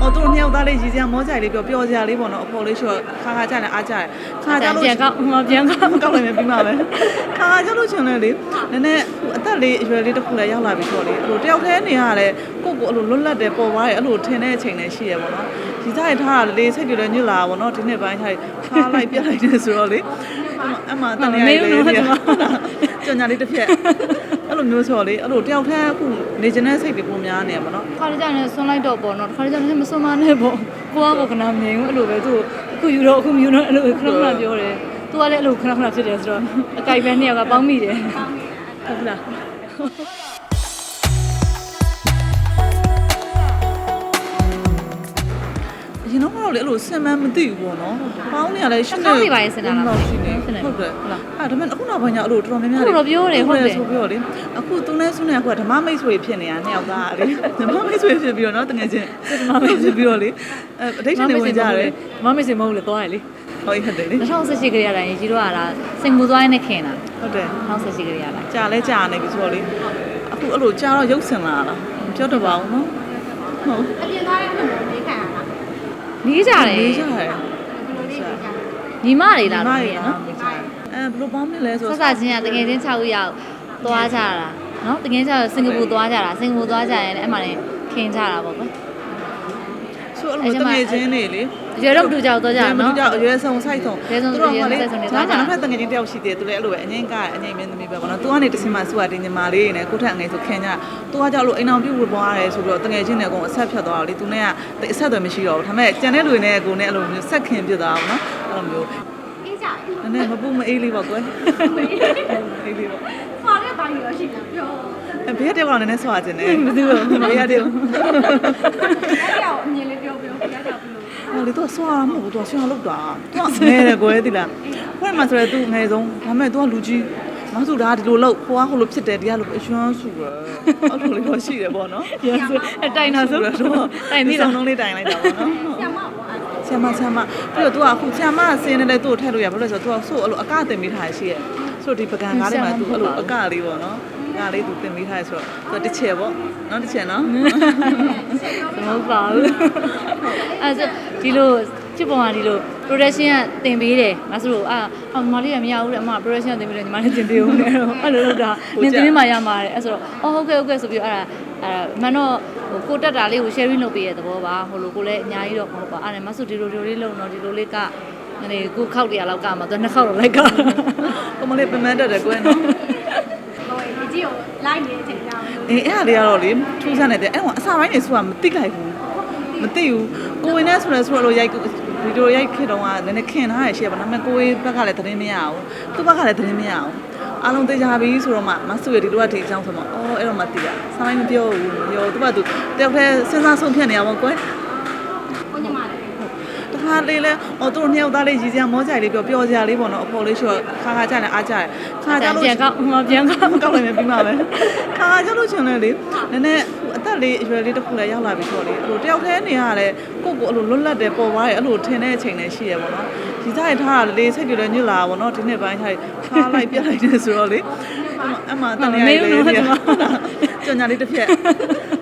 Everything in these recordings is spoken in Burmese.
ဟောသူတို့နှစ်ယောက်သားလေးရည်စရာမောကြိုင်လေးပြောပြောစရာလေးပေါ့နော်အဖော်လေးရှော့ခါခါကြတယ်အားကြတယ်ခါကြလို့ပြန်ကောက်ဟိုပြန်ကောက်ကောက်လိုက်မယ်ပြီးမှပဲခါခါကြလို့ချင်တယ်လေနည်းနည်းအသက်လေးအရွယ်လေးတစ်ခုလည်းရောက်လာပြီဆိုတော့လေအဲ့လိုတယောက်တည်းနေရတယ်ကိုယ့်ကိုယ်အဲ့လိုလွတ်လပ်တယ်ပေါ်သွားတယ်အဲ့လိုထင်တဲ့အချိန်လည်းရှိရပေါ့နော်ဒီသားရထားတာလေစိတ်တွေလည်းညစ်လာပေါ့နော်ဒီနေ့ပိုင်းထားထားလိုက်ပြတ်လိုက်တယ်ဆိုတော့လေအမှတန်ရလေးလေးကြောင်ညာလေးတစ်ဖြက်အဲ့ လိုမျိုးဆိုတော့လေအဲ့လိုတယောက်တည်းအခုနေကျင်တဲ့စိတ်တွေပုံများနေရပါတော့ခါကြတယ်ဆွန်းလိုက်တော့ပေါ့နော်ခါကြတယ်မဆွန်းမနဲ့ပေါ့ကိုကပေါ့ခဏမြင်ဘူးအဲ့လိုပဲသူ့အခုယူတော့အခုမြူတော့အဲ့လိုခဏခဏပြောတယ်သူကလည်းအဲ့လိုခဏခဏဖြစ်တယ်ဆိုတော့အကြိုက်ပဲနှစ်ယောက်ကပေါင်းမိတယ်ဟုတ်လား ရင်တော့ကတော့လေအဲ့လိုစင်မန်းမသိဘူးပေါ့နော်။ပေါင်းနေရလဲရှင်းနေတစ်ခါနေပါရဲ့စင်တာလားဟုတ်ရှိနေစင်တယ်ဟုတ်တယ်ဟုတ်လားအဲ့ဒါပေမဲ့အခုနောက်ပိုင်းကျအဲ့လိုတော်တော်များများဟုတ်တော့ပြောတယ်ဟုတ်တယ်ဆိုပြီးတော့လေအခုသူနဲ့ဆုနဲ့အခုကဓမ္မမိတ်ဆွေဖြစ်နေတာနှစ်ယောက်သားကလေဓမ္မမိတ်ဆွေဖြစ်ပြီးတော့နော်တကယ်ချင်းဓမ္မမိတ်ဆွေဖြစ်ပြီးတော့လေအဲအတိတ်နဲ့ဝင်ကြတယ်မမစင်မဟုတ်လေသွားရလေဟုတ်ဟုတ်တယ်လေ2018ခရီးရတိုင်းကြီးတို့ကဒါစိန်မူသွားရနဲ့ခင်တာဟုတ်တယ်2018ခရီးရတိုင်းကြာလဲကြာနေပြီဆိုတော့လေအခုအဲ့လိုကြာတော့ရုပ်စင်လာတာမပြောတော့ပါဘူးနော်ဟုတ်အပြင်သွားတဲ့ခုကိုလေးခံရ တာနီးကြတယ်လေးကြတယ်ဘယ်လိုလေးခံရတာညီမတွေလားညီမလို့တွေရနော်နော်အဲဘယ်လိုပေါင်းနေလဲဆိုဆက်စားချင်းကတကယ်ချင်း6ဦးရောက်သွားကြတာနော်တကယ်ချင်းစင်ကာပူသွားကြတာစင်ကာပူသွားကြရင်လည်းအဲ့မှာလည်းခင်ကြတာပေါ့ကွ ယ်ဆိုအဲ့လိုတကယ်ချင်းနေလေအရွယ်တော့မတူကြဘူးသွားကြတာမနော်တူကြအရွယ်ဆုံးဆိုင်ဆုံးအရွယ်ဆုံးသူတို့ကအရွယ်လေဆုံးတွေဒါသွားကြမှနောက်ထပ်တငယ်ချင်းတယောက်ရှိသေးတယ်သူလည်းအဲ့လိုပဲအငိမ့်ကရအငိမ့်မင်းသမီးပဲပေါ့နော်သူကနေတစင်မှစုရတင်ညီမလေးနဲ့ကိုထက်အငယ်ဆိုခင်ကြသူကကြောက်လို့အိမ်အောင်ပြုတ်ဝပွားရတယ်ဆိုပြီးတော့တငယ်ချင်းတွေအကုန်အဆက်ဖြတ်သွားတော့လေသူနဲ့ကအဆက်အသွယ်မရှိတော့ဘူးဒါပေမဲ့ကြံတဲ့လူတွေနဲ့ကိုနဲ့အဲ့လိုမျိုးဆက်ခင်ပြစ်သွားအောင်နော်အဲ့လိုမျိုးအေးကြတယ်နည်းနည်းမပူမအေးလေးပေါ့ကွယ်အေးလေးပေါ့ ခေါ်တဲ့ဘာကြီးရောရှိလားပြောအဘေးတယောက်ကလည်းနည်းနည်းဆွာခြင်းနဲ့မသိဘူးဘေးရတဲ့အဲ့ကြောင်အမြင်လေးပြောပြောပြရတာဘယ်လိုဟိုလေသူကဆွာမဟုတ်ဘူးသူကဆွာလောက်တာသူကငယ်တယ်ကွယ်သိလားခွဲ့မှာဆိုရဲသူငယ်ဆုံးဒါပေမဲ့သူကလူကြီးနောက်ဆိုဒါဒီလိုလောက်ဟိုကဟိုလိုဖြစ်တယ်ဒီကလိုအရွှမ်းဆူရယ်အဲ့လိုလေးတော့ရှိတယ်ပေါ့နော်ရစအတိုင်တော့ဆိုတိုင်ပြီးဆောတော့င်းလုံးလေးတိုင်လိုက်တာပေါ့နော်ဆရာမပေါ့အဲ့ဆရာမဆရာမပြီးတော့ तू ကအခုဆရာမဆင်းနေလဲသူ့ကိုထည့်လို့ရဘာလို့လဲဆိုတော့ तू ကဆို့အဲ့လိုအကတင်ပေးထားရရှိရဲ့ ဆိုတော့ဒီပကံကားထဲမှာသူအဲ့လိုအကလေးပေါ့နော်ငါလေးသူတင်ပေးထားရဆိုတော့တစ်ချက်ပေါ့နော်တစ်ချက်နော်မဟုတ်ပါဘူးအဲ့ဆိုဒီလိုချစ်ပေါ်မှာဒီလို production ကတင်ပေးတယ်မဆိုလို့အာအမလေးကမရဘူးတဲ့အမ production ကတင်ပေးတယ်ညီမလည်းတင်ပေးဦးတယ်အဲ့လိုလုပ်တာနင်တင်ပေးမှရမှာတဲ့အဲ့ဆိုတော့အော်ဟုတ်ကဲ့ဟုတ်ကဲ့ဆိုပြီးအဲ့ဒါအဲ့မန်တော့ဟိုကိုတက်တာလေးကို sharing လုပ်ပေးရတဲ့သဘောပါဟိုလိုကိုလည်းအများကြီးတော့မဟုတ်ပါအဲ့ဒါမဆိုဒီလိုဒီလိုလေးလုပ်တော့ဒီလိုလေးက နေကိုခောက်တရားလောက်ကမှသူနှစ်ခေါက်တော့လိုက်ကကမလေးပမန်းတက်တယ်ကွယ်နော်ဟိုဒီကြီးကိုလိုက်နေတဲ့အချိန်ကြောင်လို့အေးအဲ့ဟာလေးကတော့လေထူးဆန်းနေတယ်အဲ့ဟိုအစာပိုင်းနေဆိုတာမသိလိုက်ဘူးမသိဘူးကိုဝင်နဲ့ဆိုလဲဆိုတော့ရိုက်ဗီဒီယိုရိုက်ခေတော့ကနည်းနည်းခင်ထားရရှိရပါဒါပေမဲ့ကိုဝေးဘက်ကလည်းသတင်းမရအောင်သူ့ဘက်ကလည်းသတင်းမရအောင်အားလုံးသိကြပြီဆိုတော့မှမဆူရဒီလိုကဒီအကြောင်းဆိုမှအော်အဲ့တော့မသိရစာပိုင်းမပြောဘူးရောသူကသူတယောက်တည်းစဉ်းစားဆုံးဖြတ်နေရပါကွယ်ကိုညီမလေးတ ခါလေးလဲဟောသူတို့နှစ်ယောက်သားလေးရည်စရာမောကြိုင်လေးပြောပြောစရာလေးပေါ့နော်အဖော်လေးရှော့ခါခါကြတယ်အားကြတယ်ခါကြလို့ပြန်ကောက်ဟိုပြန်ကောက်ကောက်လိုက်မယ်ပြီးမှပဲခါခါကြလို့ချင်တယ်လေနည်းနည်းအသက်လေးအရွယ်လေးတစ်ခုလည်းရောက်လာပြီဆိုတော့လေအဲ့လိုတယောက်တည်းနေရလဲကိုယ့်ကိုယ်အဲ့လိုလွတ်လပ်တယ်ပေါ်သွားတယ်အဲ့လိုထင်တဲ့အချိန်လည်းရှိရပေါ့နော်ဒီသားရထားတာလေစိတ်တွေလည်းညစ်လာပေါ့နော်ဒီနေ့ပိုင်းထားထားလိုက်ပြတ်လိုက်တယ်ဆိုတော့လေအမှတန်ရလေးလေး ကြောင်ညာလေးတစ်ဖြက်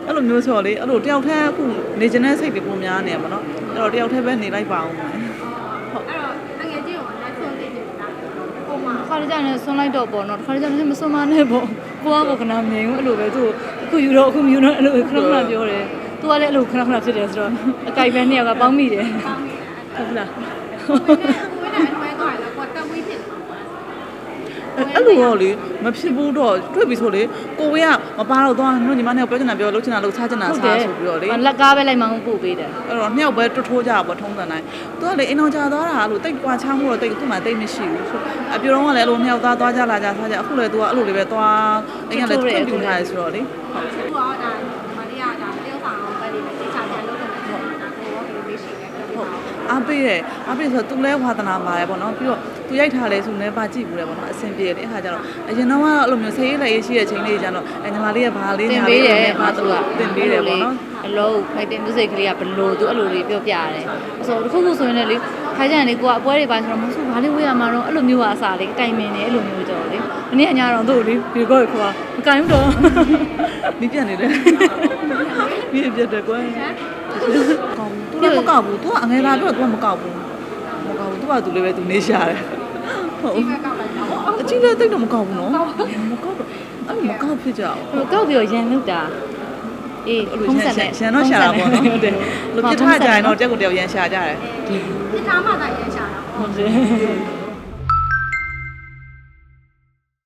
အဲ့လိုမျိုးဆိုတော့လေအဲ့လိုတယောက်တည်းအခုနေကျင်တဲ့စိတ်တွေပုံများနေရပါတော့အဲ့တော့တယောက်တည်းပဲနေလိုက်ပါအောင်အဲ့တော့တကယ်ကြီးကိုလက်ဆုံးသိနေတာဟိုမှာခါကြတယ်ဆွန်းလိုက်တော့ပေါ့နော်ခါကြတယ်မဆွန်းမနဲ့ပေါ့ကိုကပေါ့ခဏမြင်ဘူးအဲ့လိုပဲသူ့အခုယူတော့အခုမြူတော့အဲ့လိုခဏခဏပြောတယ်သူကလည်းအဲ့လိုခဏခဏဖြစ်တယ်ဆိုတော့အကြိုက်ပဲနှစ်ယောက်ကပေါင်းမိတယ်ပေါင်းနေတာဟုတ်လားကိုယ်နဲ့ကိုယ်နဲ့အထွဲသွားတယ်ကိုယ်တက်ဝေးဖြစ်နေတာ အဲ့လိုတော့လေမဖြစ်ဘူးတော့တွေ့ပြီဆိုလေကိုဝေးကမပါတော့သွားညညီမနဲ့ပြောချင်တာပြောလှုပ်ချင်တာလှုပ်စားချင်တာစားဆိုပြီးတော့လေလက်ကားပဲလိုက်မှန်းပို့ပေးတယ်အဲ့တော့နှစ်ယောက်ပဲတွတ်ထိုးကြတာပေါ့ထုံးစံတိုင်းသူကလေအိမ်အောင်ကြာသွားတာလို့တိတ်ကွာချောင်းမှုတော့တိတ်သူ့မှာတိတ်မရှိဘူးဆိုအပြိုတော့ကလည်းအဲ့လိုနှစ်ယောက်သားသွားကြလာကြစားကြအခုလေသူကအဲ့လိုလေးပဲသွားအိမ်ကလည်းတွတ်ပြူထားရဆိုတော့လေသူကဒါမလေးကဒါတယောက်ဆောင်ပဲဒီပဲချာချာလုပ်တယ်ပေါ့ဒါကိုရောဘယ်လိုလေးရှိလဲပြောပြပါဦး အားပေးတယ်အားပေးဆိုတော့သူလည်းဝါသနာပါတယ်ပေါ့နော်ပြီးတော့သူရိုက်ထားလဲဆိုလည်းပါကြည့်ဘူးလေပေါ့နော်အဆင်ပြေတယ်အခါကျတော့အရင်တော့ကတော့အဲ့လိုမျိုးဆေးရေးလည်းရေးရှိတဲ့ချိန်လေးကျတော့အဲညီမလေးကဘာလေးတင်ညာပေးလေးတယ်နဲ့ဘာသူတင်ပေးတယ်ပေါ့နော်အလုံး fighting music ကလေးကဘလို့သူအဲ့လိုလေးပြောပြတယ်ဆိုတော့တခုခုဆိုရင်လည်းလေခိုင်းကြရင်လေကိုကအပွဲတွေပါဆိုတော့မဟုတ်ဘူးဘာလေးဝေးရမှာတော့အဲ့လိုမျိုးကအစားလေးတိုင်မင်နေအဲ့လိုမျိုးကြော်လေဒီနေ့အညာတော့သူ့လေဒီကောခွာမကင်ဘူးတော့မိပြတ်နေတယ်မိပြတ်တယ်ကွယ်ဟကောက်ဘူး သူလည်းမကောက်ဘူးသူကအငယ်လာပြောသူကမကောက်ဘူးမကောက်ဘူးသူကသူလည်းပဲသူနေရှာတယ်ဟုတ်ဒီဘက်ကောက်လိုက်တာပေါ့အချင်းလည်းတိတ်တော့မကောက်ဘူးနော်မကောက်တော့အဲ့မကောက်ဖြစ်ကြအောင်ဟိုကောက်ပြီးတော့ရန်လောက်တာအေးအဲ့လိုဖုံးရဆက်န်နဲ့ရန်တော့ရှာတာပေါ့နော်ဟုတ်တယ်လို့ပြစ်ထားကြရင်တော့တက်ကိုတက်ရန်ရှာကြတယ်ဒီသားမှသာရန်ရှာတာဟုတ်တယ်